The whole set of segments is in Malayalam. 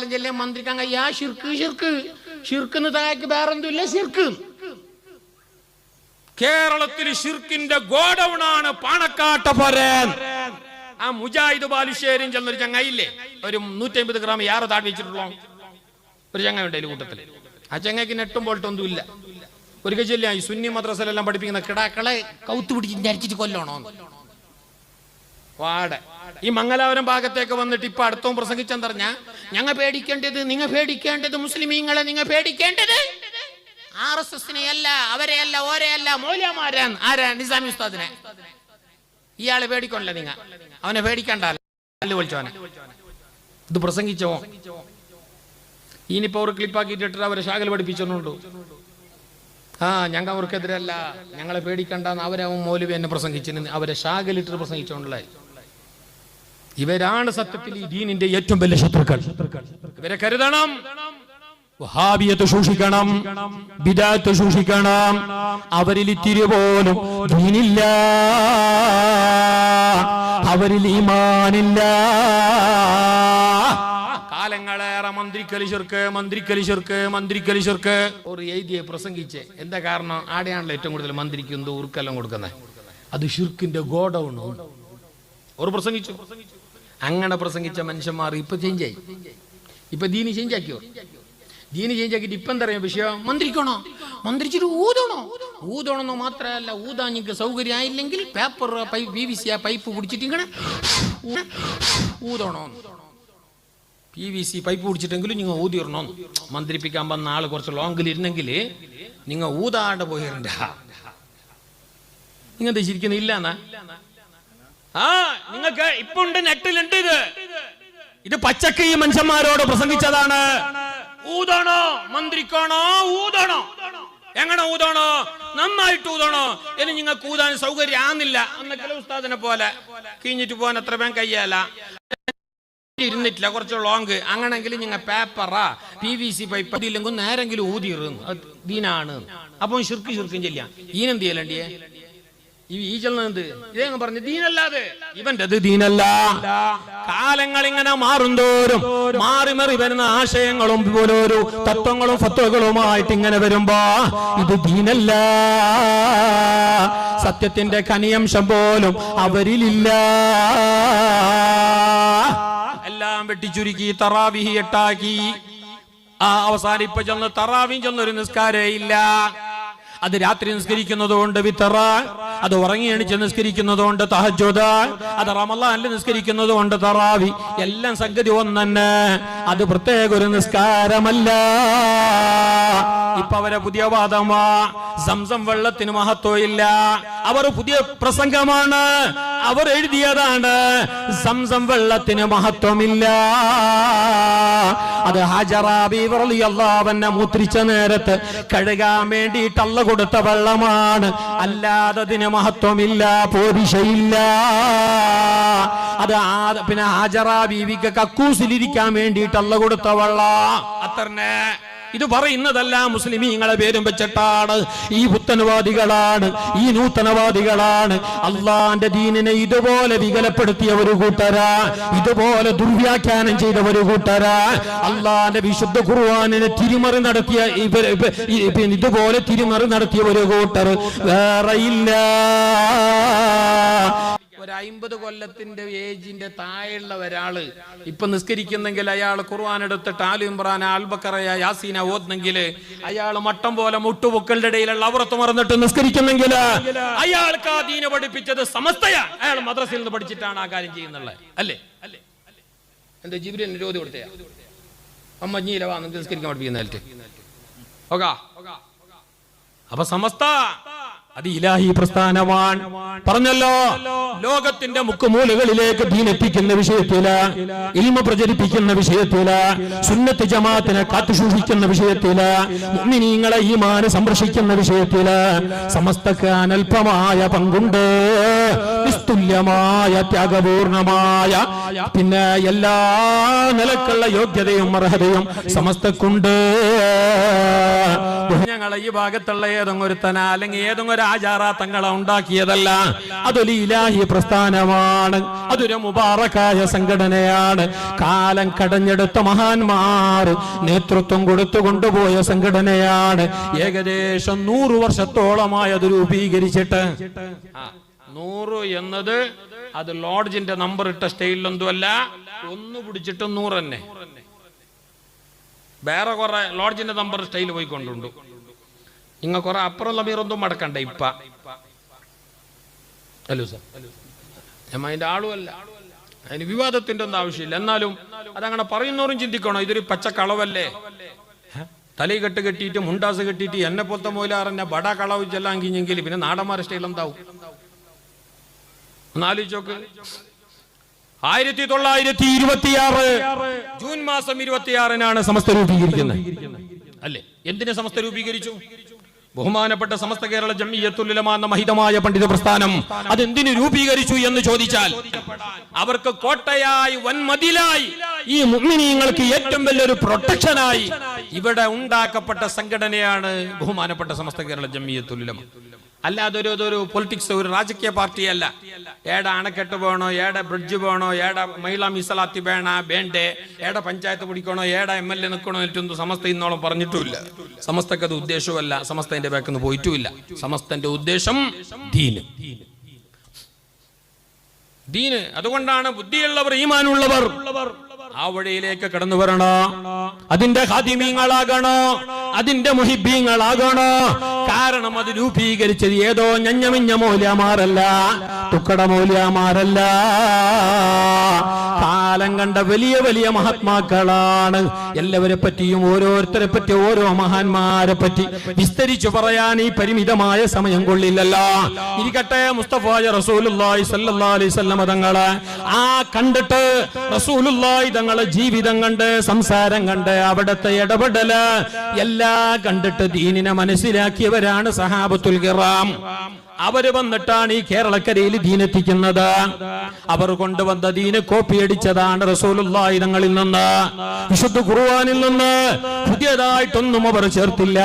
കാലം ചെല്ലേ മന്ത്രിക്കാൻ കഴിയാ ഷിർക്ക് ഷിർക്ക് ഷിർക്കിന് താഴേക്ക് വേറെന്തുമില്ല? ഷിർക്ക് കേരളത്തിൽ ഷിർക്കിന്റെ ഗോഡൌൺ പാണക്കാട്ട പോരൻ. ആ മുജാഹിദ് ബാലുശ്ശേരിയും ചെന്നൊരു ചങ്ങായില്ലേ ഒരു നൂറ്റമ്പത് ഗ്രാം യാറ് താഴെ വെച്ചിട്ടുള്ളോ? ഒരു ചങ്ങ ഉണ്ട് കൂട്ടത്തിൽ ആ ചങ്ങയ്ക്ക് നെട്ടും ബോൾട്ടൊന്നും ഇല്ല ഒരു കച്ചില്ല ഈ സുന്നി മദ്രസയിലെല്ലാം പഠിപ്പിക്കുന്ന കിടാക്കളെ കൗത്ത് പിടിച്ച് ഞരിച്ചിട്ട് കൊല്ലണോ വാട. ഈ മംഗലാപുരം ഭാഗത്തേക്ക് വന്നിട്ട് ഇപ്പൊ അടുത്തവും പറഞ്ഞാ? ഞങ്ങൾ പേടിക്കേണ്ടത് നിങ്ങൾ പേടിക്കേണ്ടത് മുസ്ലിമീങ്ങളെ നിങ്ങൾ പേടിക്കേണ്ടത്? ആർ എസ് എസിനെ അല്ല അവരെ അല്ല ഓരെ അല്ല മൗല്യമാരാൻ ആരാ? നിസാമി ഉസ്താദിനെ. ഇയാളെ പേടിക്കണല്ലേ നിങ്ങ? അവനെ പേടിക്കണ്ടല്ലോ വിളിച്ചോനെ ഇത് പ്രസംഗിച്ചോ? ഇനിയിപ്പോ അവർ ക്ലിപ്പാക്കിയിട്ട് അവരെ ശാഖൽ പഠിപ്പിച്ചോണ്ടു ആ ഞങ്ങൾ അവർക്കെതിരല്ല ഞങ്ങളെ പേടിക്കണ്ടെന്ന് അവരവൻ മൗലവി എന്നെ പ്രസംഗിച്ചു അവരെ ശാഖലിട്ട് പ്രസംഗിച്ചോണ്ടല്ലേ. ഇവരാണ് സത്യത്തിൽ ഈ ദീനിന്റെ ഏറ്റവും വലിയ ശത്രുക്കൾ. ഇവരെ കരുതണം. വഹാബിയത്ത് സൂക്ഷിക്കണം. ബിദാത്ത് സൂക്ഷിക്കണം. അവരിൽ ഇത്തിരി പോലും ദീനില്ല. അവരിൽ ഈമാനില്ല. കാലങ്ങളേറെ മന്ത്രിക്കലി ചെറുക്ക് മന്ത്രിക്കലി ചെറുക്ക് മന്ത്രിക്കലി ചെറുക്ക്. ഒരു എഴുതിയെ പ്രസംഗിച്ച്. എന്താ കാരണം? ആടെയാണല്ലോ ഏറ്റവും കൂടുതൽ മന്ത്രിക്കും ഊർക്കെല്ലാം കൊടുക്കുന്നത്. അത് ഷിർക്കിന്റെ ഗോഡൌൺ ഒരു പ്രസംഗിച്ചു. അങ്ങനെ പ്രസംഗിച്ച മനുഷ്യന്മാർ ഇപ്പൊ ചേഞ്ച് ആയി. ഇപ്പൊ ദീനി ചേഞ്ച് ആക്കിയോ? ദീനി ചേഞ്ച് ആക്കിയിട്ട് ഇപ്പൊ എന്താ പറയാ വിഷയം? മന്ത്രിക്കണോ? മന്ത്രിച്ചിട്ട് ഊതണോ? ഊതണമെന്ന് മാത്രമല്ല ഊതാൻ നിങ്ങൾക്ക് സൗകര്യം ആയില്ലെങ്കിൽ paper pipe P V C ആ പൈപ്പ് പിടിച്ചിട്ട് ഇങ്ങനെ ഊതണോ? പി വി സി പൈപ്പ് പിടിച്ചിട്ടെങ്കിലും നിങ്ങൾ ഊതിയിടണം? മന്ത്രിപ്പിക്കാൻ വന്ന ആൾ കുറച്ച് ലോങ്ങിൽ ഇരുന്നെങ്കിൽ നിങ്ങൾ ഊതാണ്ട് പോയിരണ്ട നിങ്ങൾ ശരിക്കുന്നില്ല എന്നാ ആ നിങ്ങൾക്ക് ഇപ്പൊ ഉണ്ട് നെറ്റിലുണ്ട് ഇത്. ഇത് പച്ചക്ക് ഈ മനുഷ്യന്മാരോട് പ്രസംഗിച്ചതാണ്. ഊതണോ? മന്ത്രിക്കാണോ? ഊതണോ? എങ്ങനെ ഊതണോ? നന്നായിട്ട് ഊതണോ? ഇനി നിങ്ങൾക്ക് ഊതാൻ സൗകര്യം ആന്നില്ല എന്നൊക്കെ ഉസ്താദിനെ പോലെ. കീഞ്ഞിട്ട് പോകാൻ അത്ര പേം കയ്യാല? ഇരുന്നിട്ടില്ല കുറച്ച് ലോങ് അങ്ങനെങ്കിൽ നിങ്ങൾ പേപ്പറാ പി വി സി പൈപ്പ് അതില്ലെങ്കിൽ നേരെങ്കിലും ഊതിയിറുന്നു അത് ദീനാണ്. അപ്പം ശുർക്ക് ശുർക്കും ചെല്ലാം ഈനെന്ത് ചെയ്യലണ്ടിയേ? ഈ ചെല്ലുന്നത് പറഞ്ഞു ദീനല്ലാതെ. ഇവന്റെ ദീനല്ല. കാലങ്ങൾ ഇങ്ങനെ മാറുന്തോറും മാറി മറി വരുന്ന ആശയങ്ങളും ഓരോരോ തത്വങ്ങളും ഫത്വകളുമായിട്ട് ഇങ്ങനെ വരുമ്പോ ഇത് ദീനല്ല. സത്യത്തിന്റെ കനിയംശം പോലും അവരിലില്ല. എല്ലാം വെട്ടിച്ചുരുക്കി തറാവിഹി എട്ടാക്കി ആ അവസാനം ഇപ്പൊ ചെന്ന് തറാവിയും ചെന്നൊരു നിസ്കാരേ ഇല്ല. അത് രാത്രി നിസ്കരിക്കുന്നതുകൊണ്ട് വിത്തറ അത് ഉറങ്ങി എണിച്ച് നിസ്കരിക്കുന്നതുകൊണ്ട് തഹജോദ അത് റമലാനിൽ നിസ്കരിക്കുന്നതുകൊണ്ട് തറാവി. എല്ലാം സംഗതി ഒന്നെ അത് പ്രത്യേക ഒരു നിസ്കാരമല്ല. ഇപ്പൊ അവരെ പുതിയ വാദമാ സംസം വെള്ളത്തിന് മഹത്വമില്ല. അവർ പുതിയ പ്രസംഗമാണ്. അവർ എഴുതിയതാണ്. സംസം വെള്ളത്തിന് മഹത്വമില്ല. അത് ഹജറാബി അള്ളാവന്നെ മൂത്രിച്ച നേരത്ത് കഴുകാൻ വേണ്ടിയിട്ട് കൊടുത്ത വെള്ളമാണ്. അല്ലാതെ അതിന് മഹത്വമില്ല പോരിശയില്ല അത് പിന്നെ ഹാജറ ബീവിക്ക് കക്കൂസിലിരിക്കാൻ വേണ്ടിയിട്ട് കൊടുത്ത വെള്ളം. അത്രന്നെ. ഇത് പറയുന്നതല്ല മുസ്ലിമീങ്ങളെ പേരും വെച്ചിട്ടാണ്. ഈ പുത്തനവാദികളാണ് ഈ നൂതനവാദികളാണ്. അള്ളാന്റെ ദീനിനെ ഇതുപോലെ വികലപ്പെടുത്തിയ ഒരു കൂട്ടരാ ഇതുപോലെ ദുർവ്യാഖ്യാനം ചെയ്ത ഒരു കൂട്ടരാ. അള്ളാന്റെ വിശുദ്ധ കുർവാനിനെ തിരിമറി നടത്തിയ ഇതുപോലെ തിരിമറി നടത്തിയ ഒരു കൂട്ടർ വേറെയില്ല. അയിമ്പത് കൊല്ലത്തിന്റെ ഏജിന്റെ താഴെയുള്ള ഒരാൾ ഇപ്പൊ നിസ്കരിക്കുന്നെങ്കിൽ അയാൾ ഖുർആൻ എടുത്തിട്ട് ആലു ഇമ്രാൻ ആൽബക്കറയ യാസീന ഓതുന്നെങ്കിൽ അയാൾ മട്ടം പോലെ മുട്ടുപൊക്കളുടെ ഇടയിലുള്ള അവറത്ത് മറന്നിട്ട് നിസ്കരിക്കുന്നെങ്കിൽ അയാൾക്ക് ആ ദീന പഠിപ്പിച്ചത് സമസ്തയാ. അയാൾ മദ്രസയിൽ നിന്ന് പഠിച്ചിട്ടാണ് ആ കാര്യം ചെയ്യുന്നുള്ളത്. അല്ലേ? അല്ലേ എന്റെ ജീവിതം നിരോധി കൊടുത്തയാ? അമ്മ ജീലവാ നിസ്കരിക്കാൻ പഠിപ്പിക്കുന്നതായിട്ട് ഓക്കാ അപ്പൊ സമസ്ത. അത് ഇലാഹി പ്രസ്ഥാനമാണ് പറഞ്ഞല്ലോ ലോകത്തിന്റെ മുക്കുമൂലകളിലേക്ക് ദീനെത്തിക്കുന്ന വിഷയത്തിൽ ഇൽമ പ്രചരിപ്പിക്കുന്ന വിഷയത്തിൽ സുന്നത്ത് ജമാഅത്തിനെ കാത്തുസൂക്ഷിക്കുന്ന വിഷയത്തിൽ മുഅ്മിനീങ്ങളെ ഈമാന് സംരക്ഷിക്കുന്ന വിഷയത്തിൽ സമസ്തക്ക് അനൽപമായ പങ്കുണ്ട്. നിസ്തുല്യമായ ത്യാഗപൂർണമായ പിന്നെ എല്ലാ നിലക്കുള്ള യോഗ്യതയും അർഹതയും സമസ്തക്കുണ്ട്. ഞങ്ങളെ ഈ ഭാഗത്തുള്ള ഏതെങ്കിലും ഒരുത്തന അല്ലെങ്കിൽ ഏതെങ്കിലും ഒരു ആചാര തങ്ങളെ ഉണ്ടാക്കിയതല്ല? അതൊരു ഇലാഹി പ്രസ്ഥാനമാണ്. അതൊരു മുബാറക്കായ സംഘടനയാണ്. കാലം കടഞ്ഞെടുത്ത മഹാന്മാർ നേതൃത്വം കൊടുത്തു കൊണ്ടുപോയ സംഘടനയാണ്. ഏകദേശം നൂറു വർഷത്തോളമായി അത് രൂപീകരിച്ചിട്ട്. നൂറ് എന്നത് അത് ലോഡ്ജിന്റെ നമ്പർ ഇട്ട സ്റ്റൈലിലൊന്നുമല്ല ഒന്ന് പിടിച്ചിട്ട് നൂറ് തന്നെ. വേറെ കുറെ ലോഡ്ജിന്റെ നമ്പർ സ്റ്റൈൽ പോയിക്കൊണ്ടുണ്ട്. നിങ്ങൾ കുറെ അപ്പുറം ലമീറൊന്നും മടക്കണ്ട ഇപ്പ. Hello sir. ഞാൻ അതിന്റെ ആളുമല്ല അതിന് വിവാദത്തിന്റെ ഒന്നും ആവശ്യമില്ല. എന്നാലും അതങ്ങനെ പറയുന്നവരും ചിന്തിക്കണോ? ഇതൊരു പച്ചക്കളവല്ലേ? തലയിൽ കെട്ട് കെട്ടിയിട്ട് മുണ്ടാസ് കെട്ടിയിട്ട് എന്നെ പോലത്തെ മൂലാറിനെ ബട കളവ് ചെല്ലാം കിഞ്ഞെങ്കിൽ പിന്നെ നാടന്മാരുടെ സ്റ്റൈൽ എന്താവും? ഒന്നാലോചിച്ചോക്ക് ആയിരത്തി തൊള്ളായിരത്തി ഇരുപത്തിയാറ് ജൂൺ മാസം ഇരുപത്തിയാറിനാണ് സമസ്ത രൂപീകരിക്കുന്നത്. അല്ലേ? എന്തിനെ സമസ്ത രൂപീകരിച്ചു? ബഹുമാനപ്പെട്ട സമസ്ത കേരള ജമിയത്തുലമ എന്ന മഹിതമായ പണ്ഡിത പ്രസ്ഥാനം അതെന്തിനു രൂപീകരിച്ചു എന്ന് ചോദിച്ചാൽ അവർക്ക് കോട്ടയായി വൻമതിലായി ഈ മുഗ്മിനീങ്ങൾക്ക് ഏറ്റവും വലിയൊരു പ്രൊട്ടക്ഷനായി ഇവിടെ ഉണ്ടാക്കപ്പെട്ട സംഘടനയാണ് ബഹുമാനപ്പെട്ട സമസ്ത കേരള ജമിയത്തുലമ അല്ലാതെ ഒരു ഇതൊരു പൊളിറ്റിക്സ് ഒരു രാജകീയ പാർട്ടിയല്ല ഏടെ അണക്കെട്ട് വേണോ ഏടെ ബ്രിഡ്ജ് വേണോ ഏടെ മഹിളാ മീസലാത്തി വേണ വേണ്ടേ ഏടെ പഞ്ചായത്ത് പിടിക്കണോ ഏടെ എം എൽ എ നിൽക്കണോ എന്നിട്ടൊന്നും സമസ്ത ഇന്നോളം പറഞ്ഞിട്ടുമില്ല. സമസ്തക്ക് അത് ഉദ്ദേശവുമല്ല സമസ്തന്റെ ബാക്കിന്ന് പോയിട്ടുമില്ല. സമസ്തന്റെ ഉദ്ദേശം ദീന്. ദീന്. അതുകൊണ്ടാണ് ബുദ്ധിയുള്ളവർ ഈമാനുള്ളവർ ആ വഴിയിലേക്ക് കടന്നു വരണോ? അതിന്റെ ഹാദിമീങ്ങളാകണോ അതിന്റെ മുഹിബീങ്ങളാകണോ? കാരണം അത് രൂപീകരിച്ചത് ഏതോ ഞഞ്ഞമിഞ്ഞ മൂല്യമാരല്ല തുക്കട മൂല്യമാരല്ല. കാലം കണ്ട വലിയ വലിയ മഹാത്മാക്കളാണ്. എല്ലാവരെ പറ്റിയും ഓരോരുത്തരെ പറ്റി ഓരോ മഹാന്മാരെ പറ്റി വിസ്തരിച്ചു പറയാൻ ഈ പരിമിതമായ സമയം കൊള്ളില്ലല്ലോ. ഇരിക്കട്ടെ മുസ്തഫായ റസൂലുള്ളാഹി സല്ലല്ലാഹു വസല്ലം തങ്ങളെ. ആ കണ്ടിട്ട് റസൂലുള്ളാഹി തങ്ങളെ ജീവിതം കണ്ട് സംസാരം കണ്ട് അവിടത്തെ ഇടപെടൽ എല്ലാ കണ്ടിട്ട് ദീനിനെ മനസ്സിലാക്കിയവരാണ് സഹാബത്തുൽ ഗിറാം അവർ വന്നിട്ടാണ് ഈ കേരളക്കരയിൽ ദീനെത്തിക്കുന്നത് അവർ കൊണ്ടുവന്ന ദീന് കോപ്പി അടിച്ചതാണ് റസൂലുള്ളാഹി തങ്ങളിൽ നിന്ന്. വിശുദ്ധ ഖുർആനിൽ നിന്ന്. പുതിയതായിട്ടൊന്നും അവർ ചേർത്തില്ല.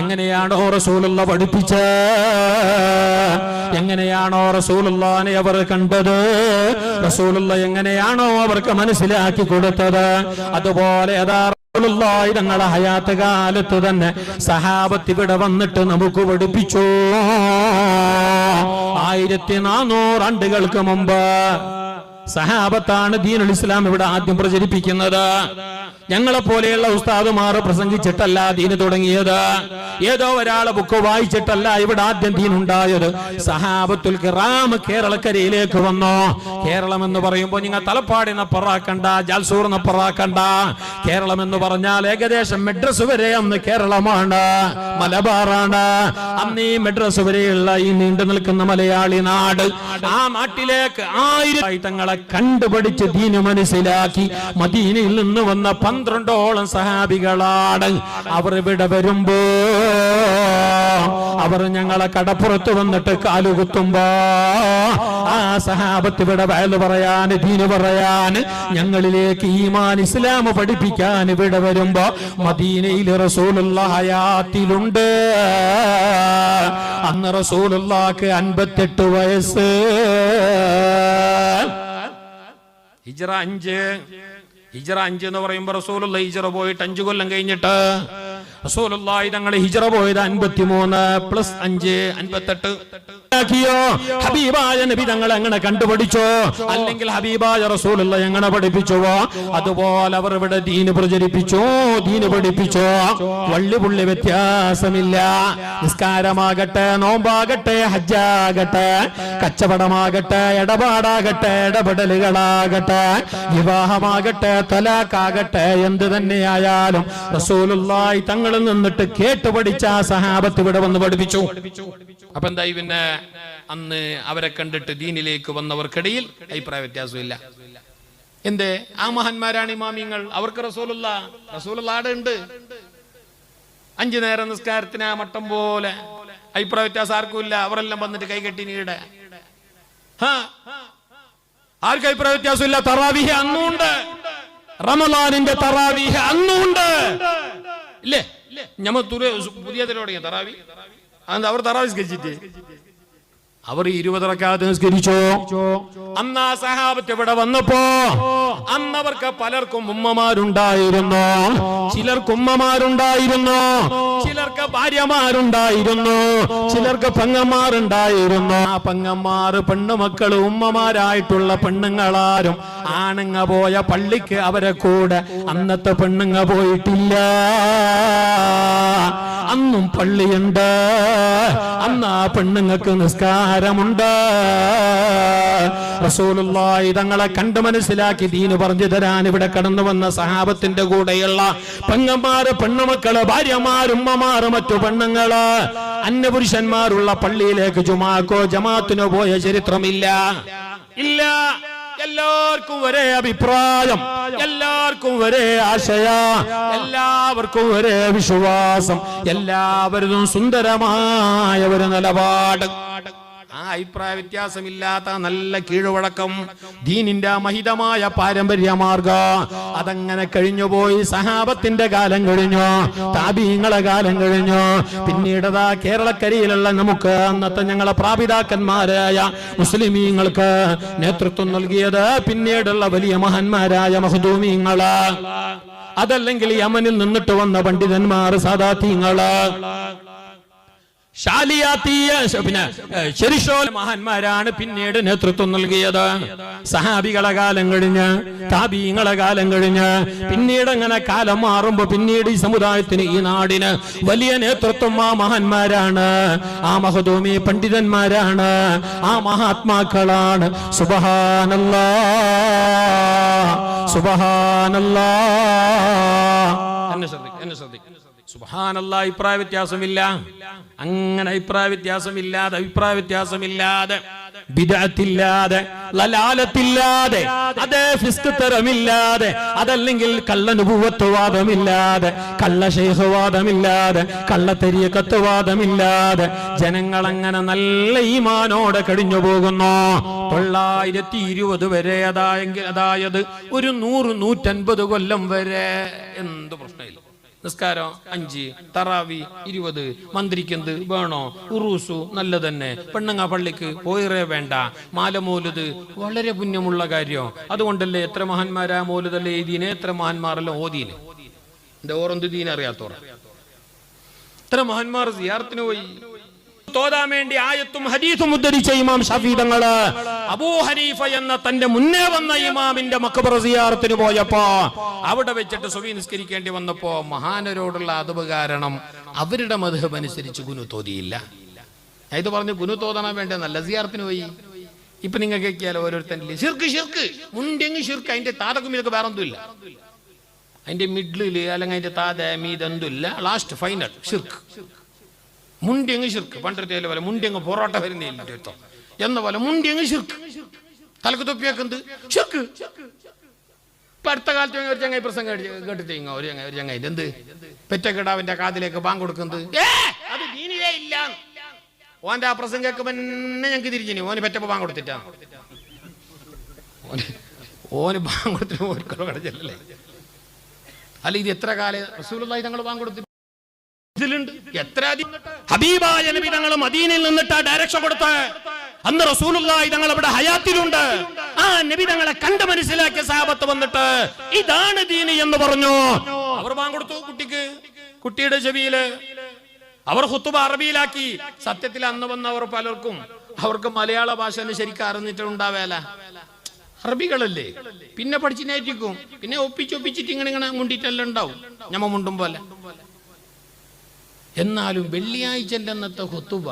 എങ്ങനെയാണോ റസൂലുള്ള പഠിപ്പിച്ച എങ്ങനെയാണോ റസൂലുള്ളാനെ അവർ കണ്ടത്? റസൂലുള്ള എങ്ങനെയാണോ അവർക്ക് മനസ്സിലാക്കി കൊടുത്തത്? അതുപോലെ അതാ റസൂലുള്ളാഹി ഹയാത്ത കാലത്ത് തന്നെ സഹാബത്ത് ഇവിടെ വന്നിട്ട് നമുക്ക് പഠിപ്പിച്ചു. ആയിരത്തി നാനൂറ് ആണ്ടുകൾക്ക് മുമ്പ് സഹാബത്താണ് ദീനുൽ ഇസ്ലാം ഇവിടെ ആദ്യം പ്രചരിപ്പിക്കുന്നത്. ഞങ്ങളെ പോലെയുള്ള ഉസ്താദുമാർ പ്രസംഗിച്ചിട്ടല്ല ദീന് തുടങ്ങിയത്. ഏതോ ഒരാളെ ബുക്ക് വായിച്ചിട്ടല്ല ഇവിടെ ആദ്യം ദീൻ ഉണ്ടായത്. സഹാബത്തുൽ കിറാം കേരളക്കരയിലേക്ക് വന്നു. കേരളം എന്ന് പറയുമ്പോൾ നിങ്ങൾ തലപ്പാടിനെ പറക്കണ്ട ജാൽസൂറിനെ പറക്കണ്ട. കേരളം എന്ന് പറഞ്ഞാൽ ഏകദേശം മെഡ്രസ് വരെ അന്ന് കേരളമാണ് മലബാറാണ്. അന്ന് ഈ മെഡ്രസ് വരെയുള്ള ഈ നീണ്ടു നിൽക്കുന്ന മലയാളി നാട് ആ നാട്ടിലേക്ക് ആയിരം തങ്ങളെ കണ്ടുപഠിച്ച് ദീന് മനസ്സിലാക്കി. മദീനയിൽ നിന്ന് വന്ന പന്ത്രണ്ടോളം സഹാബികളാണ് അവർ ഇവിടെ വരുമ്പോ. അവർ ഞങ്ങളെ കടപ്പുറത്ത് വന്നിട്ട് കാലുകുത്തുമ്പോ ആ സഹാബത്ത് ഇവിടെ വയൽ പറയാൻ ദീന് പറയാൻ ഞങ്ങളിലേക്ക് ഈമാൻ ഇസ്ലാം പഠിപ്പിക്കാൻ ഇവിടെ വരുമ്പോ മദീനയിൽ റസൂലുള്ള ഹയാത്തിലുണ്ട്. അന്ന് റസൂലുള്ളാക്ക് അൻപത്തെട്ട് വയസ്സ്. ഹിജറ അഞ്ച്. ഹിജറ അഞ്ച് എന്ന് പറയുമ്പോൾ റസൂലുള്ള ഹിജറ പോയിട്ട് അഞ്ചു കൊല്ലം കഴിഞ്ഞിട്ട് റസൂലുള്ളാഹി തങ്ങൾ ഹിജറ പോയത് അൻപത്തിമൂന്ന് പ്ലസ് അഞ്ച് അൻപത്തെട്ട്. ിയോ ഹബീബായ നബി തങ്ങൾ എങ്ങനെ കണ്ടുപിടിച്ചോ? അല്ലെങ്കിൽ ഹബീബായ റസൂലുള്ള എങ്ങനെ പഠിപ്പിച്ചുവോ? അതുപോലെ അവർ ഇവിടെ ദീന് പ്രചരിപ്പിച്ചോ? ദീന് പഠിപ്പിച്ചോ? വള്ളി പുള്ളി വ്യത്യാസമില്ല. നിസ്കാരമാകട്ടെ നോമ്പാകട്ടെ ഹജ്ജാകട്ടെ കച്ചവടമാകട്ടെ ഇടപാടാകട്ടെ ഇടപെടലുകളാകട്ടെ വിവാഹമാകട്ടെ തലാക്കാകട്ടെ എന്ത് തന്നെയായാലും റസൂലുള്ളാഹി തങ്ങളിൽ നിന്നിട്ട് കേട്ട് പഠിച്ച ആ സഹാബത്ത് ഇവിടെ വന്ന് പഠിപ്പിച്ചു. അപ്പൊ എന്തായി പിന്നെ? അന്ന് അവരെ കണ്ടിട്ട് ദീനിലേക്ക് വന്നവർക്കിടയിൽ അഭിപ്രായ വ്യത്യാസമില്ല. എന്തേ? ആ മഹാന്മാരാണ് ഇമാമിങ്ങൾ. അവർക്ക് റസൂലുള്ള റസൂലുള്ള ആടെ ഉണ്ട്. അഞ്ചു നേരം നിസ്കാരത്തിന് ആ മട്ടം പോലെ. അഭിപ്രായ വ്യത്യാസം ആർക്കും ഇല്ല അവരെല്ലാം വന്നിട്ട് കൈകെട്ടി നീടെ. ആർക്കും അഭിപ്രായ വ്യത്യാസം ഇല്ല തറാവിഹ അന്നുണ്ട്. റമലാനിന്റെ തറാവിഹ അന്നുണ്ട്. ഇല്ലേ? ഞമ്മ തുറ പുതിയ തുടങ്ങിയ തറാവി. അതെന്താ അവർ തറാവി സ്കരിച്ചിട്ട് അവർ ഇരുപതറക്കാതെ നിസ്കരിച്ചോ? അന്ന് സഹാബത്ത് ഇവിടെ വന്നപ്പോ അന്ന് അവർക്ക് പലർക്കും ഉമ്മമാരുണ്ടായിരുന്നു. ചിലർക്ക് ഉമ്മമാരുണ്ടായിരുന്നു. ചിലർക്ക് ഭാര്യമാരുണ്ടായിരുന്നു. ചിലർക്ക് പെങ്ങന്മാരുണ്ടായിരുന്നു. ആ പെങ്ങന്മാർ പെണ്ണുമക്കൾ ഉമ്മമാരായിട്ടുള്ള പെണ്ണുങ്ങളാരും ആണുങ്ങ പോയ പള്ളിക്ക് അവരെ കൂടെ അന്നത്തെ പെണ്ണുങ്ങ പോയിട്ടില്ല. അന്നും പള്ളിയുണ്ട്. അന്ന് ആ പെണ്ണുങ്ങൾക്ക് നിസ്കാരമുണ്ട്. റസൂലുള്ളാഹി തങ്ങളെ കണ്ടു മനസ്സിലാക്കി ദീന് പറഞ്ഞു തരാൻ ഇവിടെ കടന്നു വന്ന സഹാബത്തിന്റെ കൂടെയുള്ള പെങ്ങന്മാര് പെണ്ണുമക്കൾ ഭാര്യമാരുമ്മമാര് മറ്റു പെണ്ണുങ്ങൾ അന്യപുരുഷന്മാരുള്ള പള്ളിയിലേക്ക് ജുമാക്കോ ജമാത്തിനോ പോയ ചരിത്രമില്ല. ഇല്ല. എല്ലാവർക്കും ഒരേ അഭിപ്രായം. എല്ലാവർക്കും ഒരേ ആശയ. എല്ലാവർക്കും ഒരേ വിശ്വാസം. എല്ലാവരും സുന്ദരമായ ഒരു നിലപാട്. ആ അഭിപ്രായ വ്യത്യാസമില്ലാത്ത നല്ല കീഴ്വഴക്കം ദീനിന്റെ മഹിതമായ പാരമ്പര്യ മാർഗ. അതങ്ങനെ കഴിഞ്ഞുപോയി സഹാബത്തിന്റെ കാലം കഴിഞ്ഞു താപീങ്ങളെ കാലം കഴിഞ്ഞു. പിന്നീടതാ കേരളക്കരയിലുള്ള നമുക്ക് അന്നത്തെ ഞങ്ങളെ പ്രാപിതാക്കന്മാരായ മുസ്ലിമീങ്ങൾക്ക് നേതൃത്വം നൽകിയത് പിന്നീടുള്ള വലിയ മഹാന്മാരായ മഹദൂമീങ്ങൾ. അതല്ലെങ്കിൽ യമനിൽ നിന്നിട്ട് വന്ന പണ്ഡിതന്മാർ സാദാത്തീങ്ങൾ പിന്നെ ശരിഷോ മഹാന്മാരാണ് പിന്നീട് നേതൃത്വം നൽകിയത്. സഹാബികളെ കാലം കഴിഞ്ഞ് താബീങ്ങളെ കാലം കഴിഞ്ഞ് പിന്നീട് അങ്ങനെ കാലം മാറുമ്പോ പിന്നീട് ഈ സമുദായത്തിന് ഈ നാടിന് വലിയ നേതൃത്വം ആ മഹാന്മാരാണ്. ആ മഹദൂമി പണ്ഡിതന്മാരാണ്. ആ മഹാത്മാക്കളാണ്. സുബഹാനല്ല സുബഹാനല്ല. എന്നെ ശ്രദ്ധിക്കും എന്നെ ശ്രദ്ധിക്കും. സുബഹാനല്ല അഭിപ്രായ വ്യത്യാസമില്ല. അങ്ങനെ അഭിപ്രായ വ്യത്യാസമില്ലാതെ അഭിപ്രായ വ്യത്യാസമില്ലാതെ ബിദഅത്തില്ലാതെ ലലാലത്തില്ലാതെ അതേ ഫിസ്ക് അതല്ലെങ്കിൽ കള്ളനുഭവത്വവാദമില്ലാതെ കള്ള കള്ളത്തെരിയക്കത്വവാദമില്ലാതെ കള്ളത്തരിയക്കത്വവാദമില്ലാതെ ജനങ്ങൾ അങ്ങനെ നല്ല ഈമാനോടെ കഴിഞ്ഞു പോകുന്നു. തൊള്ളായിരത്തി ഇരുപത് വരെ അതായെങ്കിൽ അതായത് ഒരു നൂറ് നൂറ്റൻപത് കൊല്ലം വരെ എന്ത് പ്രശ്നമില്ല. നിസ്കാരം അഞ്ച് തറാവി ഇരുപത് മന്ത്രിക്കുന്നത് വേണോ ഉറൂസു നല്ല തന്നെ പെണ്ണുങ്ങ പള്ളിക്ക് പോയിറേ വേണ്ട. മാലമൂലത് വളരെ പുണ്യമുള്ള കാര്യം. അതുകൊണ്ടല്ലേ എത്ര മഹാന്മാരാ മൂലതല്ലേ എഴുതിനെ എത്ര മഹാന്മാരെല്ലാം ഓദീനെ എന്റെ ഓറെന്ത് ദീനറിയാത്തോറ എത്ര മഹാന്മാർ സിയാർത്തിന് പോയി? തോതാൻ വേണ്ടി ആയത്തും ഹദീസും ഉദ്ധരിച്ച ഇമാം ഷഫീ തങ്ങൾ. അബൂ ഹരീഫ എന്ന തന്റെ മുന്നേ വന്ന ഇമാമിന്റെ മക്കബറ സിയാറത്തിന് പോയപ്പോ അവിടെ വെച്ചിട്ട് സുബി നിസ്കരിക്കേണ്ടി വന്നപ്പോ മഹാനരോടുള്ള അതവ് കാരണം അവരുടെ മധുഹബ് അനുസരിച്ച് ഗുനു തോതിയില്ല. ഇത് പറഞ്ഞു ഗുനു തോതണ വേണ്ട നല്ല സിയാറത്തിന് പോയി. ഇപ്പൊ നിങ്ങൾ കേൾക്കിയാലോ ഓരോരുത്തരില്ലേ ഷിർക്ക് ഷിർക്ക് മുണ്ടെങ്കിൽ ഷിർക്ക് അതിന്റെ താതക്കും വേറെ ഒന്നുമില്ല അതിന്റെ മിഡിൽ അല്ലെങ്കിൽ അതിന്റെ താത എന്തുമില്ല. ലാസ്റ്റ് ഫൈനൽ ഷിർക്ക് മുണ്ടിയങ്ങ് ശിർക്ക്. പണ്ടത്തെ പോലെ മുണ്ടിയങ്ങ് പൊറോട്ട വരുന്നില്ല എന്ന പോലെ മുണ്ടിയങ്ങ് ശിർക്ക്. തലക്ക് തൊപ്പിയാക്കുന്നത് ശിർക്ക്. ഇപ്പൊ അടുത്ത കാലത്ത് ഒരു ചങ്ങായി പ്രസംഗം കേട്ടി- കേട്ടിട്ട് ഇങ്ങ ഒരു ചങ്ങായി ഒരു ചങ്ങായി. എന്ത് പെറ്റക്കിടാവിന്റെ കാതിലേക്ക് പാങ് കൊടുക്കുന്നത് അത് ഓന്റെ ആ പ്രസംഗം കേൾക്കുമ്പോ ഞങ്ങൾക്ക് തിരിഞ്ഞിനി. ഓന് പെറ്റപ്പോ പാങ് കൊടുത്തിട്ടാ. ഓന് പാങ് കൊടുത്തിട്ട് ഒരു കടച്ചല്ലേ? അല്ല ഇത് എത്ര കാലം റസൂലുള്ളാഹി തങ്ങൾ ബാങ്ക് കൊടുത്തിട്ട് ഇതിലുണ്ട്. എത്ര ഹബീബായ നബി തങ്ങൾ മദീനയിൽ നിന്നിട്ട് ഡയറക്ഷൻ കൊടുത്ത് അന്ന് റസൂലുള്ളാഹി തങ്ങൾ അവിടെ ഹയാത്തിലുണ്ട്. ആ നബി തങ്ങളെ കണ്ട് മനസ്സിലാക്കിയ സാപത്ത് വന്നിട്ട് ഇതാണ് ദീനി എന്ന് പറഞ്ഞു. അവർ കൊടുത്തു കുട്ടിക്ക്. കുട്ടിയുടെ ചെവിയിൽ. അവർ ഹുത്തുബ അറബിയിലാക്കി. സത്യത്തിൽ അന്ന് വന്നവർ പലർക്കും അവർക്ക് മലയാള ഭാഷ ശരിക്കും അറിഞ്ഞിട്ടുണ്ടാവേല അറബികളല്ലേ? പിന്നെ പഠിച്ചിനായിരിക്കും പിന്നെ ഒപ്പിച്ചൊപ്പിച്ചിട്ട് ഇങ്ങനെ ഇങ്ങനെ മുണ്ടിട്ടെല്ലാം ഉണ്ടാവും. ഞമ്മ മുണ്ടും പോലെ. എന്നാലും വെള്ളിയാഴ്ചന്റെ അന്നത്തെ ഹുത്തുബ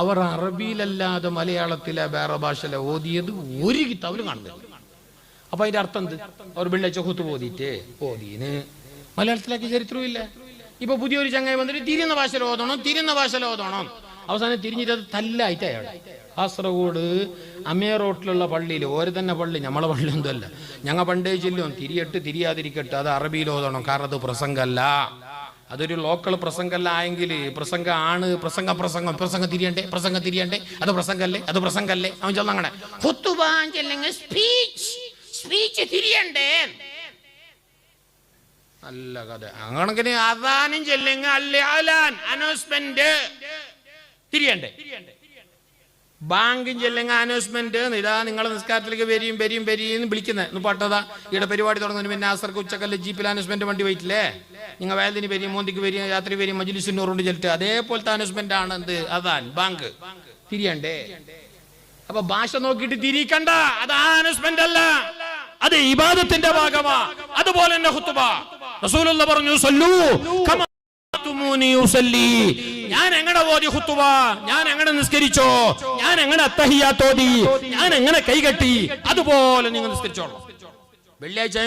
അവർ അറബിയിലല്ലാതെ മലയാളത്തിലെ വേറെ ഭാഷയിലെ ഓതിയത് ഒരു കിതാബിലും കാണുന്നില്ല. അപ്പൊ അതിന്റെ അർത്ഥം എന്ത്? അവർ വെള്ളിയാഴ്ച ഹുത്തുബ ഓതിയിട്ടേ ഓതീന്. മലയാളത്തിലാക്കി ചരിത്രവും ഇല്ല ഇപ്പൊ പുതിയൊരു ചങ്ങായി വന്നിട്ട് തിരിയുന്ന ഭാഷയിൽ ഓതണം തിരിയുന്ന ഭാഷയിൽ ഓതണം. അവസാനം തിരിഞ്ഞിട്ട് അത് തല്ലായിട്ട് അയാൾ കാസർഗോഡ് അമേ റോട്ടിലുള്ള പള്ളിയിൽ ഓരോ തന്നെ പള്ളി നമ്മളെ പള്ളി ഒന്നുമല്ല. ഞങ്ങൾ പണ്ടേ ചെല്ലും തിരിയട്ട് തിരിയാതിരിക്കട്ടെ അത് അറബിയിൽ ഓതണം കാരണം അത് പ്രസംഗമല്ല. അതൊരു ലോക്കൽ പ്രസംഗമല്ല പ്രസംഗമാണ് പ്രസംഗ പ്രസംഗ പ്രസംഗം തിരിയണ്ടേ പ്രസംഗം തിരിയണ്ടേ? അത് പ്രസംഗല്ലേ അത് പ്രസംഗല്ലേ അവൻ ചൊന്നങ്ങടെ സ്പീച്ച് സ്പീച്ച് തിരിയണ്ടേ? നല്ല കഥ. അങ്ങനെ അതാനും ചെല്ലുങ്ങ അല്ലേ അലാൻ അനൗൺസ്മെന്റ് തിരിയണ്ടേ? ബാങ്കും ചെല്ലുങ്ങ അനൗൺസ്മെന്റ്. ഇതാ നിങ്ങൾ നിസ്കാരത്തിലേക്ക് വരിയും വരിയും വരിയും വിളിക്കുന്നത് ഇന്ന് പട്ടതാ. ഇവിടെ പരിപാടി തുടങ്ങുന്നതിന് പിന്നെ ആസർക്ക് ഉച്ചക്കല്ല ജീപ്പിൽ അനൗൺസ്മെന്റ് വണ്ടി പോയിട്ടില്ലേ? നിങ്ങൾ വേദന വരിയും മോന്തിക്ക് വരും രാത്രി വരിയും മജിലിസിനോറുണ്ട് ചെല്ലിട്ട്. അതേപോലത്തെ അനൗൺസ്മെന്റ് ആണ് എന്ത്? അതാൻ ബാങ്ക്. തിരിയണ്ടേ? അപ്പൊ ഭാഷ നോക്കിയിട്ട് തിരിക്കണ്ട. അത് അനൗൺസ്മെന്റ് അല്ല. അത് ഇബാദത്തിന്റെ ഭാഗമാ. അതുപോലെ തന്നെ റസൂലുള്ള പറഞ്ഞു സല്ലൂ കമാ. ഞാൻ എങ്ങനെ ഓതി ഹുത്തുവ ഞാൻ എങ്ങനെ നിസ്കരിച്ചോ? ഞാൻ എങ്ങനെ അത്തഹിയാത്തോതി ഞാൻ എങ്ങനെ കൈകെട്ടി അതുപോലെ നിങ്ങൾ നിസ്കരിച്ചോളൂ. വെള്ളിയാഴ്ച